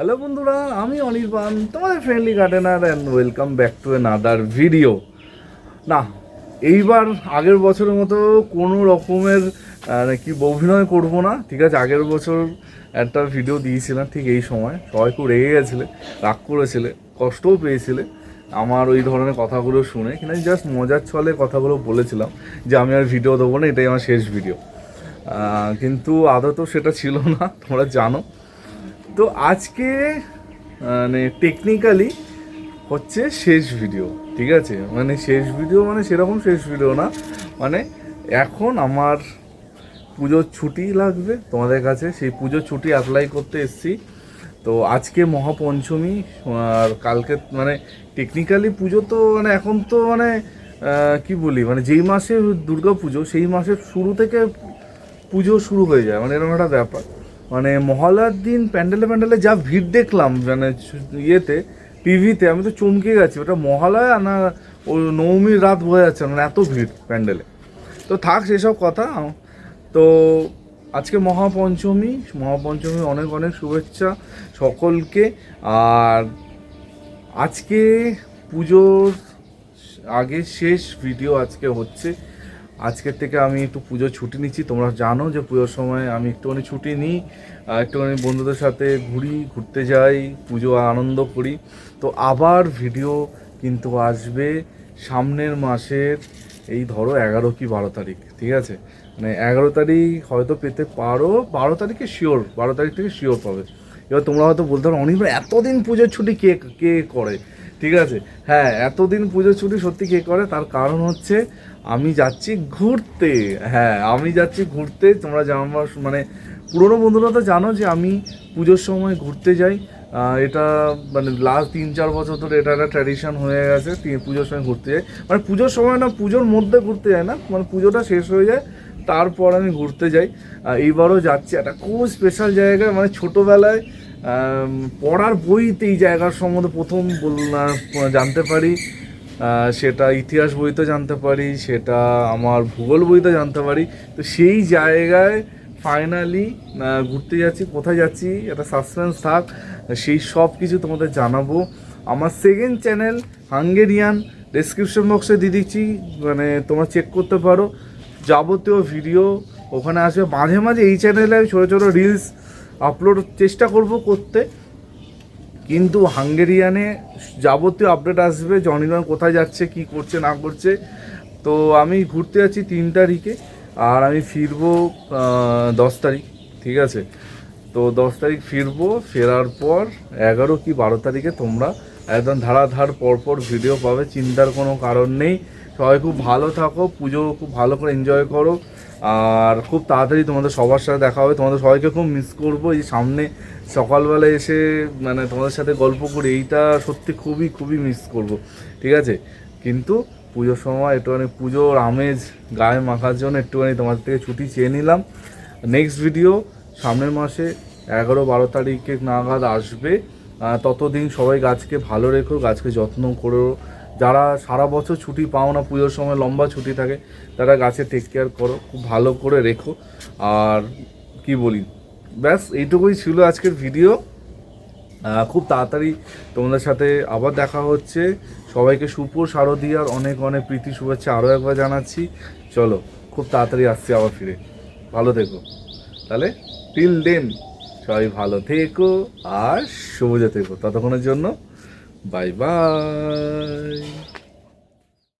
Hello বন্ধুরা, আমি অনির্বাণ তোমাদের friendly gardener and welcome back to other video না, এইবার আগের বছরের মতো কোনো রকমের কি অভিনয় করব না। ঠিক আছে, আগের বছর একটা ভিডিও দিয়েছিলাম ঠিক এই সময়। সবাই খুব রেগে গেছিলে, রাগ করেছিলে, কষ্টও পেয়েছিলে। আমার ওই ধরনের কথাগুলো শুনে, কিন্তু আমি জাস্ট মজার ছলে কথাগুলো বলেছিলাম যে আমি আর ভিডিও দেবো না, এটাই আমার শেষ ভিডিও কিন্তু আদৌ তো সেটা ছিল না, তোমরা জানো। তো আজকে মানে টেকনিক্যালি হচ্ছে শেষ ভিডিও ঠিক আছে? মানে শেষ ভিডিও মানে সেরকম শেষ ভিডিও না। মানে এখন আমার পুজোর ছুটি লাগবে তোমাদের কাছে। সেই পুজোর ছুটি অ্যাপ্লাই করতে এসেছি। তো আজকে মহাপঞ্চমী, আর কালকে মানে টেকনিক্যালি পুজো তো মানে এখন তো মানে কি বলি? মানে যেই মাসে দুর্গা পুজো সেই মাসের শুরু থেকে পুজো শুরু হয়ে যায়। মানে এরকম একটা ব্যাপার। মানে মহালয়ার দিন প্যান্ডেলে প্যান্ডেলে যা ভিড় দেখলাম মানে ইয়েতে, টিভিতে, আমি তো চমকে গেছি। ওটা মহালয়া না ও নবমীর রাত বোঝা যাচ্ছে? মানে এত ভিড় প্যান্ডেলে। তো থাক, সেসব কথা। তো আজকে মহাপঞ্চমী মহাপঞ্চমী অনেক অনেক শুভেচ্ছা সকলকে। আর আজকে পুজোর আগে শেষ ভিডিও আজকে হচ্ছে আজকের থেকে আমি একটু পুজোর ছুটি নিচ্ছি। তোমরা জানো যে পুজোর সময় আমি একটুখানি ছুটি নিই একটুখানি বন্ধুদের সাথে ঘুরি, ঘুরতে যাই, পুজো আনন্দ করি। তো আবার ভিডিও কিন্তু আসবে সামনের মাসের, এই ধরো এগারো কি বারো তারিখ, ঠিক আছে? মানে এগারো তারিখ হয়তো পেতে পারো, বারো তারিখে শিওর বারো তারিখ থেকে শিওর পাবে। এবার তোমরা হয়তো বলতে পারো অনেকবার এতদিন পুজোর ছুটি কে কে করে? ঠিক আছে? হ্যাঁ এতদিন পুজোর ছুটি সত্যি কে করে? তার কারণ হচ্ছে আমি যাচ্ছি ঘুরতে। হ্যাঁ আমি যাচ্ছি ঘুরতে। তোমরা জানো আমার মানে পুরনো বন্ধুরা তো জানো যে আমি পুজোর সময় ঘুরতে যাই। এটা মানে লাস্ট তিন চার বছর ধরে এটা একটা ট্র্যাডিশন হয়ে গেছে পুজোর সময় ঘুরতে যাই। মানে পুজোর সময় না, পুজোর মধ্যে ঘুরতে যাই না। মানে পুজোটা শেষ হয়ে যায়, তারপর আমি ঘুরতে যাই। এইবারও যাচ্ছি। একটা খুব স্পেশাল জায়গায় মানে ছোটোবেলায় পড়ার বইতে এই জায়গার সম্বন্ধে প্রথম জানতে পারি। সেটা ইতিহাস বইতে জানতে পারি, সেটা আমার ভূগোল বইতে জানতে পারি। তো সেই জায়গায় ফাইনালি ঘুরতে যাচ্ছি, কোথায় যাচ্ছি, একটা সাসপেন্স থাক, সেই সব কিছু তোমাদের জানাব। আমার সেকেন্ড চ্যানেল হাঙ্গেরিয়ান ডেসক্রিপশন বক্সে দিয়ে দিচ্ছি মানে তোমরা চেক করতে পারো। যাবতীয় ভিডিও ওখানে আসবে। মাঝে মাঝে এই চ্যানেলে আমি ছোটো ছোটো রিলস আপলোড চেষ্টা করব করতে। কিন্তু হাঙ্গেরিয়ানে যাবতীয় আপডেট আসবে। জনিরন কোথায় যাচ্ছে, কি করছে, না করছে। তো আমি ঘুরতে যাচ্ছি তিন তারিখে। আর আমি ফিরবো দশ তারিখ, ঠিক আছে? তো দশ তারিখ ফিরবো, ফেরার পর এগারো কি বারো তারিখে তোমরা একদম ধারাধার পরপর ভিডিও পাবে, চিন্তার কোনো কারণ নেই। সবাই খুব ভালো থাকো, পুজো খুব ভালো করে এনজয় করো। আর খুব তাড়াতাড়ি তোমাদের সবার সাথে দেখা হবে। তোমাদের সবাইকে খুব মিস করব। এই সামনে সকালবেলা এসে মানে তোমাদের সাথে গল্প করি, এইটা সত্যি খুবই খুবই মিস করব। ঠিক আছে? কিন্তু পুজোর সময় একটুখানি পুজোর আমেজ গায়ে মাখার জন্য একটুখানি তোমাদের থেকে ছুটি চেয়ে নিলাম। নেক্সট ভিডিও সামনের মাসে এগারো বারো তারিখে নাগাদ আসবে। ততদিন সবাই গাছকে ভালো রেখো, গাছকে যত্ন করো। যারা সারা বছর ছুটি পাও না, পুজোর সময় লম্বা ছুটি থাকে, তারা গাছে টেক কেয়ার করো, খুব ভালো করে রেখো। আর কি বলি, ব্যাস, এইটুকুই ছিল আজকের ভিডিও খুব তাড়াতাড়ি তোমাদের সাথে আবার দেখা হচ্ছে। সবাইকে সুপুর শারদীয়ার অনেক অনেক প্রীতি শুভেচ্ছা আরও একবার জানাচ্ছি। চলো, খুব তাড়াতাড়ি আসছি আবার ফিরে। ভালো থেকো। তাহলে টিল দেন সবাই ভালো থেকো আর শুভ থেকো ততক্ষণের জন্য বাই বাই